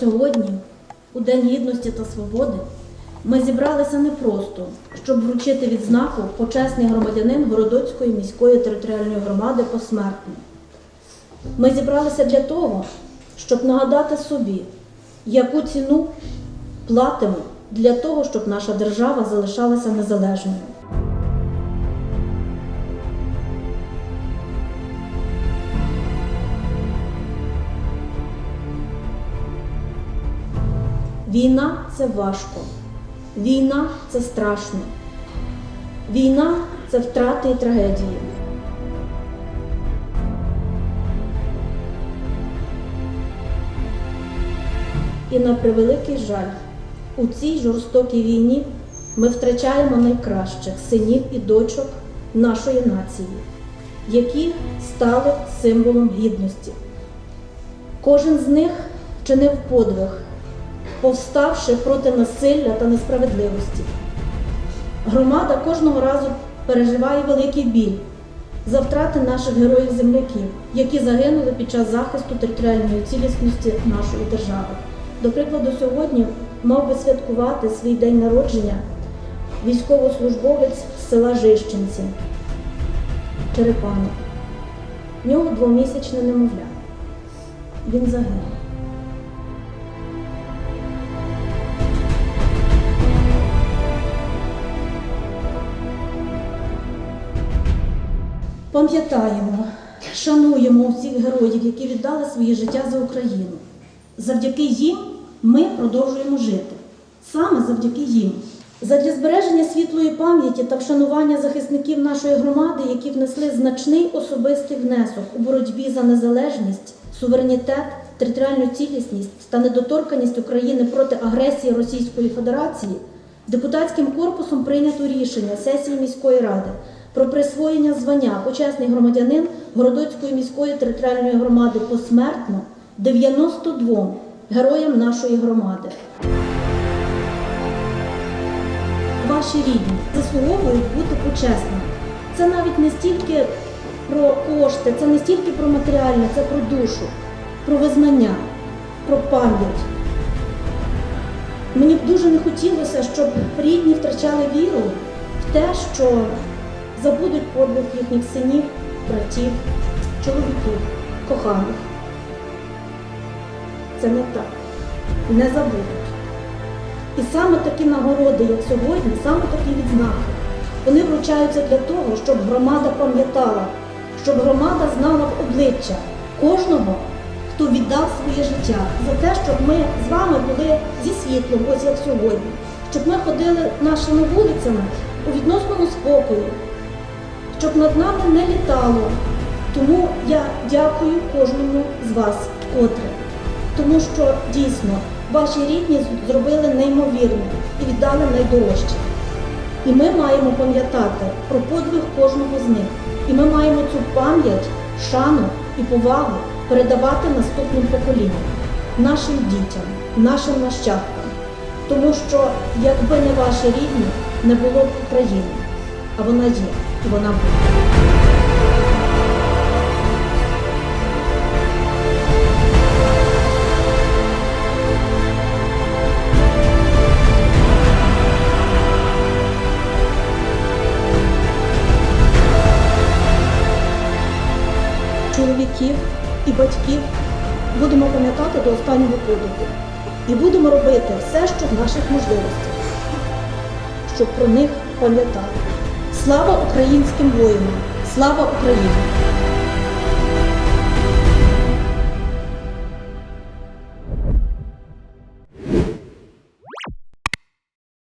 Сьогодні, у День Гідності та Свободи, ми зібралися не просто, щоб вручити відзнаку почесний громадянин Городоцької міської територіальної громади посмертно. Ми зібралися для того, щоб нагадати собі, яку ціну платимо для того, щоб наша держава залишалася незалежною. Війна це важко. Війна це страшно. Війна це втрати і трагедії. І на превеликий жаль, у цій жорстокій війні ми втрачаємо найкращих синів і дочок нашої нації, які стали символом гідності. Кожен з них вчинив подвиг, повставши проти насилля та несправедливості. Громада кожного разу переживає великий біль за втрати наших героїв-земляків, які загинули під час захисту територіальної цілісності нашої держави. До прикладу, сьогодні мав би святкувати свій день народження військовослужбовець села Жищенці Черепанов. В нього двомісячне немовля. Він загинув. Пам'ятаємо, шануємо усіх героїв, які віддали своє життя за Україну. Завдяки їм ми продовжуємо жити. Саме завдяки їм. Задля збереження світлої пам'яті та вшанування захисників нашої громади, які внесли значний особистий внесок у боротьбі за незалежність, суверенітет, територіальну цілісність та недоторканість України проти агресії Російської Федерації, депутатським корпусом прийнято рішення сесії міської ради про присвоєння звання почесний громадянин Городоцької міської територіальної громади посмертно 92 героям нашої громади. Ваші рідні заслуговують бути почесними. Це навіть не стільки про кошти, це не стільки про матеріальне, це про душу, про визнання, про пам'ять. Мені б дуже не хотілося, щоб рідні втрачали віру в те, що забудуть подвиг їхніх синів, братів, чоловіків, коханих. Це не так. Не забудуть. І саме такі нагороди, як сьогодні, саме такі відзнаки, вони вручаються для того, щоб громада пам'ятала, щоб громада знала в обличчя кожного, хто віддав своє життя за те, щоб ми з вами були зі світлом, ось як сьогодні, щоб ми ходили нашими вулицями у відносному спокої, щоб над нами не літало. Тому я дякую кожному з вас вкотре. Тому що дійсно ваші рідні зробили неймовірне і віддали найдорожче. І ми маємо пам'ятати про подвиг кожного з них. І ми маємо цю пам'ять, шану і повагу передавати наступним поколінням, нашим дітям, нашим нащадкам. Тому що якби не ваші рідні, не було б України. А вона є, і вона буде. чоловіків і батьків будемо пам'ятати до останнього подиху. І будемо робити все, що в наших можливостях, щоб про них пам'ятати. Слава українським воїнам! Слава Україні!